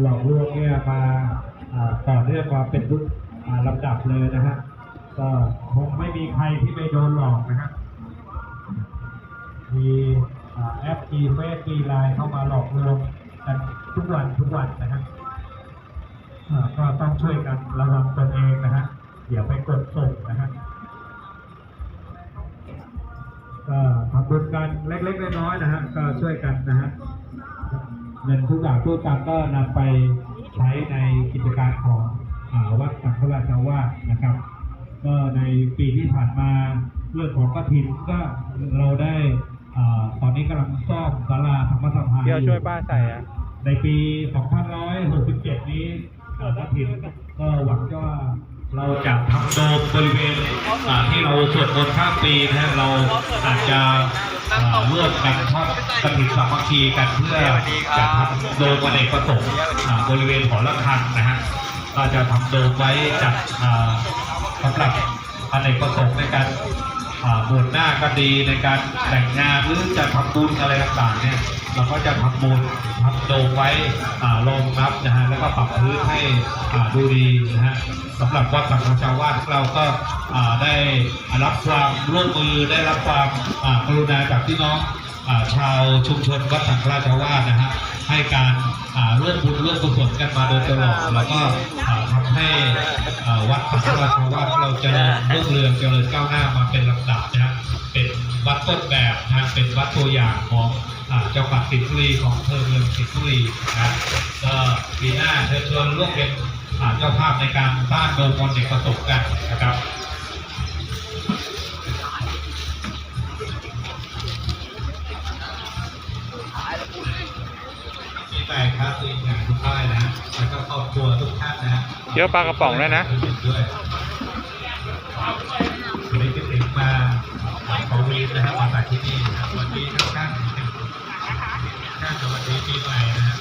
หลอกลวงเนี่ยมาต่อเนื่องมาเป็นรุ่นลำดับเลยนะฮะก็คงไม่มีใครที่ไม่โดนหลอกนะครับมีแอปมีเฟซมีไลน์เข้ามาหลอกลวงกันทุกวันทุกวันนะฮะก็ต้องช่วยกันระวังตนเองนะฮะอย่าไปกดส่งนะฮะก็ทำบุญกันเล็กๆน้อยๆนะฮะก็ช่วยกันนะฮะ เงินทุกอย่างทุกตังก็นำไปใช้ในกิจการของอาวัดสังฆราชาวาสนะครับ ก็ในปีที่ผ่านมาเรื่องของกฐินก็เราได้อาตอนนี้กำลังซ่อมศาลาธรรมสภาเดี๋ยวช่วยป้าใส่อะในปี 2567 นี้เอ่อกฐินก็หวังว่าเราจะทำโดมบริเวณอ่าที่เราสวดมนต์ข้ามปีนะฮะเราอาจจะอ่า ร่วมกันทอดกฐินสามัคคีกันเพื่อจะทำโดมอเนกประสงค์อ่าบริเวณหอระฆังนะฮะก็จะทำโดมไว้จัดอ่าสำหรับอเนกประสงค์ในการอ่า บวชหน้าก็ดีในการแต่งงานหรือจะทำบุญอะไรต่างๆเนี่ยเราก็จะทำบุญทำโดมไว้อ่ารองรับนะฮะแล้วก็ปรับพื้นให้ดูดีนะฮะสำหรับวัดสังฆชาวาสเราก็ได้รับความร่วมมือได้รับความอ่ากรุณาจากพี่น้องอชาวชุมชนวัดสังฆราชาวาสนะฮะให้การร่วมบุญร่วมกุศลกันมาโดยตลอดแล้วก็อ่าทำ ให้วัดสังฆราชาวาเราจะรุ่งเรืองเจริญก้าวหน้ามาเป็นลำดับนะฮะเป็นวัดต้นแบบนะฮะเป็นวัดตัวอย่างของเจังหวัดสิงห์บุรีของอำเภอเมืองสิงห์บุรีนะฮะก็ปีหน้าเชิญชวนร่วมเป็นเจ้าภาพในการสร้างโดมบอลเด็กประสบกันนะครับ ใหม่ครับตัวอย่างทุกท่านนะฮะแล้วก็ครอบครัวทุกท่านนะฮะเดี๋ยวปลากระป๋องด้วยนะด้วยวันนี้คิดถึงมาของวีนนะครับมาจากที่นี่นะครับวันนี้ทุกท่านท่านสวัสดีปีใหม่นะครับ